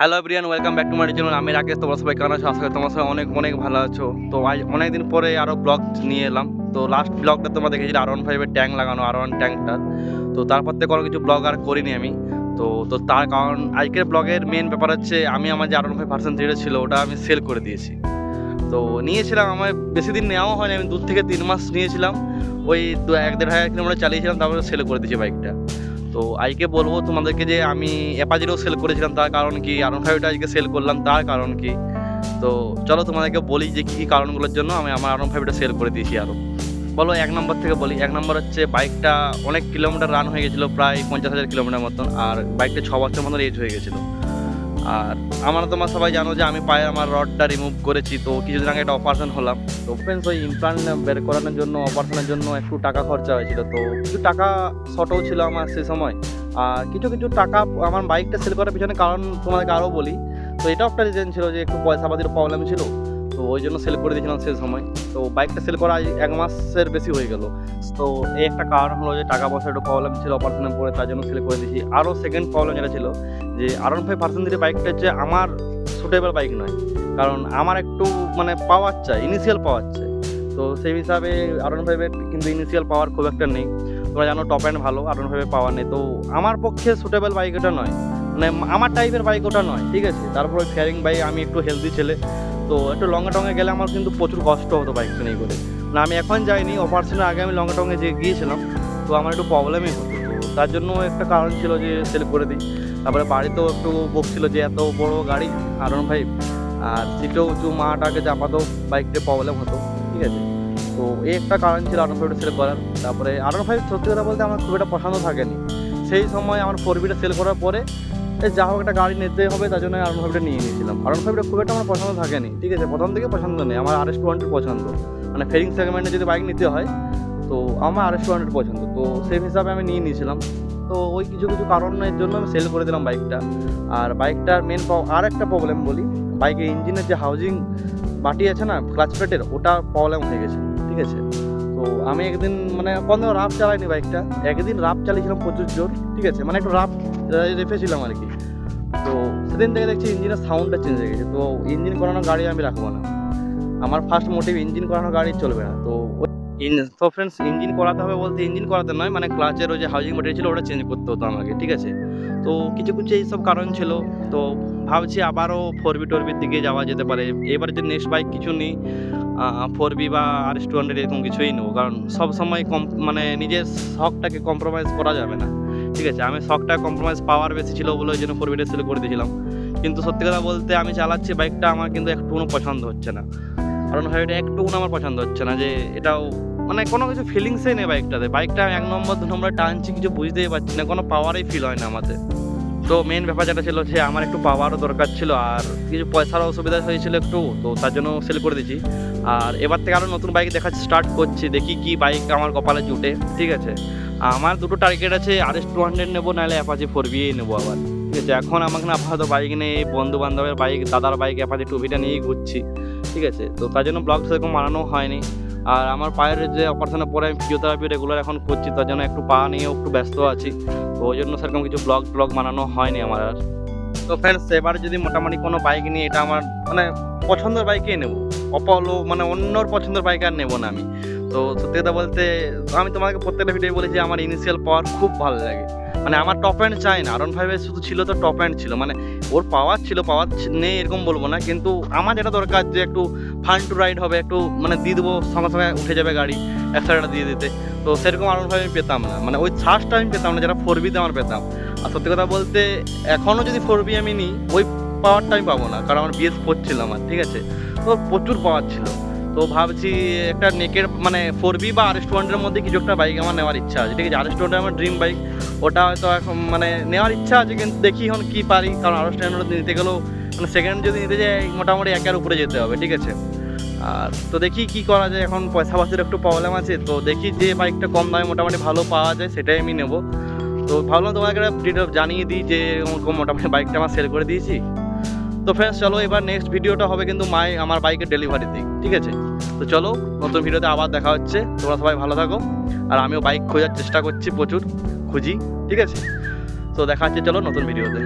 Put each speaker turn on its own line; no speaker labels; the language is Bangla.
Hello everyone welcome back to my channel আমি রাকেশ, তোমরা সবাই কেমন আছো? আশা করি তোমার সবাই অনেক অনেক ভালো আছো। তো আজ অনেকদিন পরে আরও ব্লগ নিয়ে এলাম। তো লাস্ট ব্লগটা তোমরা দেখেছিলে আর ওয়ান ফাইভের ট্যাঙ্ক লাগানো আর ওয়ান ট্যাঙ্কটা তো তারপর থেকে কোনো কিছু ব্লগ আর করিনি আমি। তো তো তার কারণ আজকের ব্লগের মেন ব্যাপার হচ্ছে, আমি আমার যে আর ওয়ান ফাইভ পার্সেন্ট থ্রিটা ছিল, ওটা আমি সেল করে দিয়েছি। তো নিয়েছিলাম, আমার বেশি দিন নেওয়াও হয়নি, আমি দু থেকে তিন মাস নিয়েছিলাম। ওই এক, দেড় হাজার কিলোমিটার চালিয়েছিলাম, তারপরে সেল করে দিয়েছি বাইকটা তো আজকে বলব তোমাদেরকে যে আমি অ্যাপাজিরও সেল করেছিলাম, তার কারণ কি? আর ফাইভটা আজকে সেল করলাম, তার কারণ কি? তো চলো তোমাদেরকে বলি যে কী কী কারণগুলোর জন্য আমি আমার আর ফাইভটা সেল করে দিয়েছি আরও বলো এক নম্বর থেকে বলি, এক নম্বর হচ্ছে বাইকটা অনেক কিলোমিটার রান হয়ে গেছিল, প্রায় পঞ্চাশ হাজার কিলোমিটার মতন, আর বাইকটা ছ বছর মতন এজ হয়ে গেছিল। আর আমার তোমরা সবাই জানো যে আমি পায়ে আমার রডটা রিমুভ করেছি, তো কিছুদিন আগে একটা অপারেশন হলাম। তো ফ্রেন্ডস ওই ইমপ্লান্ট বের করানোর জন্য অপারেশনের জন্য একটু টাকা খরচা হয়েছিল। তো কিছু টাকা শর্টও ছিল আমার সে সময়। আর কিছু কিছু টাকা আমার বাইকটা সেল করার পিছনে কারণ তোমাদেরকে আরও বলি। তো এটাও একটা রিজন ছিল যে একটু পয়সা পাতির প্রবলেম ছিল। তো ওই জন্য সেল করে দিয়েছিলাম সে সময়। তো বাইকটা সেল করা এক মাসের বেশি হয়ে গেল। তো এই একটা কারণ হলো যে টাকা পয়সার একটু প্রবলেম ছিল অপারেশনের পরে তার জন্য সেল করে দিয়েছি। আরও সেকেন্ড প্রবলেম যেটা ছিল যে আর ওয়ান ফাইভ পার্সেন্ট বাইকটা হচ্ছে আমার সুটেবল বাইক নয়। কারণ আমার একটু মানে পাওয়ার চাই ইনিশিয়াল পাওয়ার চাই। তো সেই হিসাবে আর ফাইভের কিন্তু ইনিশিয়াল পাওয়ার খুব একটা নেই। তোমরা জানো টপ অ্যান্ড ভালো আর ওয়ান ফাইভের পাওয়ার নেই। তো আমার পক্ষে সুটেবল বাইক ওটা নয়। মানে আমার টাইপের বাইক ওটা নয়, ঠিক আছে? তারপর ফেয়ারিং বাইক আমি একটু হেলদি ছেলে। তো একটু লঙ্গে টঙ্গে গেলে আমার কিন্তু প্রচুর কষ্ট হতো বাইকটা নিয়ে করে। না, আমি এখন যাইনি অফার ছিল আগে আমি লঙ্গে টঙ্গে যে গিয়েছিলাম, তো আমার একটু প্রবলেমই হতো। তো তার জন্য একটা কারণ ছিল যে সেল করে দিই। তারপরে বাড়িতেও একটু বকছিল যে এত বড় গাড়ি আর ভাই, আর সিটেও উঁচু, মাটাকে চাপাতেও বাইকটা প্রবলেম হতো, ঠিক আছে? তো এই একটা কারণ ছিল আর ফাইভটা সেল করার। তারপরে আর ফাইভ সত্যি কথা বলতে আমার খুব একটা পছন্দ থাকেনি। সেই সময় আমার ফোর বিটা সেল করার পরে যা হোক একটা গাড়ি নিতে হবে, তার জন্য আর ফাইভটা নিয়ে নিয়েছিলাম আর ফাইভটা খুব একটা আমার পছন্দ থাকেনি, ঠিক আছে? প্রথম থেকে পছন্দ নেই, আমার আর এস পছন্দ। মানে ফেরিং সেগমেন্টে যদি বাইক নিতে হয়, তো আমার আর এস পছন্দ। তো সেই হিসাবে আমি নিয়ে নিয়েছিলাম। তো ওই কিছু কিছু কারণের জন্য আমি সেল করে দিলাম বাইকটা আর বাইকটার মেন আর একটা প্রবলেম বলি বাইকের ইঞ্জিনের যে হাউজিং বাটি আছে না ক্লাচ প্লেটের ওটা প্রবলেম হয়ে গেছে, ঠিক আছে? তো আমি একদিন মানে কোনো রাফ চালাইনি বাইকটা, একদিন রাফ চালিয়েছিলাম প্রচুর জোর, ঠিক আছে? মানে একটু রাফ রেখেছিলাম আর কি। তো সেদিন থেকে দেখছি ইঞ্জিনের সাউন্ডটা চেঞ্জ হয়ে গেছে, তো ইঞ্জিন করানো গাড়ি আমি রাখব না। আমার ফার্স্ট মোটিভ ইঞ্জিন করানো গাড়ি চলবে না, তো তো ফ্রেন্ডস ইঞ্জিন করাতে হবে বলতে ইঞ্জিন করাতে নয় মানে ক্লাচের ওই যে হাউজিং ম্যাটেরিয়াল ছিল ওটা চেঞ্জ করতে হতো আমাকে, ঠিক আছে? তো কিছু কিছু এইসব কারণ ছিল, তো ভাবছি আবারও ফোর বি টোরবির দিকে যাওয়া যেতে পারে, এবার যে নেক্সট বাইক কিছু নেই ফোর বি বা আর টু হান্ড্রেড এরকম কিছুই নেব। কারণ সব সময় কম মানে নিজের শখটাকে কম্প্রোমাইজ করা যাবে না। ঠিক আছে? আমি শখটা কম্প্রোমাইজ পাওয়ার বেশি ছিল বলে ওই জন্য ফোর বিটা সেল করে দিয়েছিলাম। কিন্তু সত্যি কথা বলতে আমি চালাচ্ছি বাইকটা আমার কিন্তু একটুও পছন্দ হচ্ছে না। কারণ ভাই এটা একটুকুন আমার পছন্দ হচ্ছে না যে এটাও মানে কোনো কিছু ফিলিংসই নেই বাইকটাতে বাইকটা এক নম্বর, দু নম্বর টানছি, কিছু বুঝতেই পারছি না, কোনো পাওয়ারই ফিল হয় না আমাদের। তো মেন ব্যাপার যেটা ছিল যে আমার একটু পাওয়ারও দরকার ছিল আর কিছু পয়সারও অসুবিধা হয়েছিল একটু, তো তার জন্য সেল করে দিয়েছি। আর এবার থেকে আরও নতুন বাইক দেখা স্টার্ট করছি, দেখি কি বাইক আমার কপালে জুটে, ঠিক আছে? আমার দুটো টার্গেট আছে আর এস টু হান্ড্রেড নেব, নাহলে অ্যাপাচি ফোর বিয়েই নেব আবার, ঠিক আছে? এখন আমাকে না আপাতত বাইক নেই বন্ধু বান্ধবের বাইক দাদার বাইক অ্যাপাচি টু ভিটা নিয়েই ঘুরছি, ঠিক আছে? তো তার জন্য ব্লগ সেরকম বানানো হয়নি। আর আমার পায়ের যে অপারেশনের পরে আমি ফিজিওথেরাপি রেগুলার এখন করছি, তার জন্য একটু পা নিয়েও একটু ব্যস্ত আছি। তো ওই জন্য সেরকম কিছু ব্লগ ব্লগ বানানো হয়নি আমার আর। তো ফ্রেন্ডস এবার যদি মোটামুটি কোনো বাইক নিয়ে, এটা আমার মানে পছন্দের বাইকেই নেব। অপলো মানে অন্যর পছন্দের বাইক আর নেব না আমি। তো সত্যি কথা বলতে, আমি তোমাকে প্রত্যেকটা ভিডিও বলি যে, আমার ইনিশিয়াল পাওয়ার খুব ভালো লাগে। মানে আমার টপ অ্যান্ড চাই না। আরন ফাইভে শুধু ছিল তো টপ অ্যান্ড ছিল। মানে ওর পাওয়ার ছিল পাওয়ার নেই এরকম বলব না। কিন্তু আমার যেটা দরকার যে, একটু ফান টু রাইড হবে, একটু মানে দিয়ে দেবো সঙ্গে সঙ্গে উঠে যাবে গাড়ি একসাথে দিয়ে দিতে। তো সেরকম ফাইভ আমি পেতাম না। মানে ওই সার্চটা আমি পেতাম না যেটা ফোর বিতে আমার পেতাম। আর সত্যি কথা বলতে এখনও যদি ফোর বি আমি নিই, ওই পাওয়ারটা আমি পাবো না, কারণ আমার বিএস ফোর ছিল আমার, ঠিক আছে? তো প্রচুর পাওয়ার ছিল। তো ভাবছি একটা নেকের মানে ফোর বি বা আর এস মধ্যে কিছু একটা বাইক আমার নেওয়ার ইচ্ছা আছে। ঠিক আছে আর এস আমার ড্রিম বাইক ওটা হয়তো এখন মানে নেওয়ার ইচ্ছা আছে, কিন্তু দেখি এখন কী পারি, কারণ আর এস নিতে গেলেও মানে সেকেন্ড যদি নিতে যাই, মোটামুটি একের উপরে যেতে হবে, ঠিক আছে? আর তো দেখি কি করা যায়, এখন পয়সা পাতির একটু প্রবলেম আছে, তো দেখি যে বাইকটা কম দামে মোটামুটি ভালো পাওয়া যায়, সেটাই আমি নেব। তো ভাবলাম তোমাকে ডিটেল জানিয়ে দিই যে, ওরকম মোটামুটি বাইকটা আমার সেল করে দিয়েছি। তো ফ্রেন্ডস চলো এবার নেক্সট ভিডিওটা হবে কিন্তু মাই আমার বাইকের ডেলিভারি দিক ঠিক আছে? তো চলো, নতুন ভিডিওতে আবার দেখা হচ্ছে। তোমরা সবাই ভালো থাকো, আর আমিও বাইক খোঁজার চেষ্টা করছি প্রচুর, খুঁজি, ঠিক আছে? তো দেখা হচ্ছে, চলো নতুন ভিডিওতে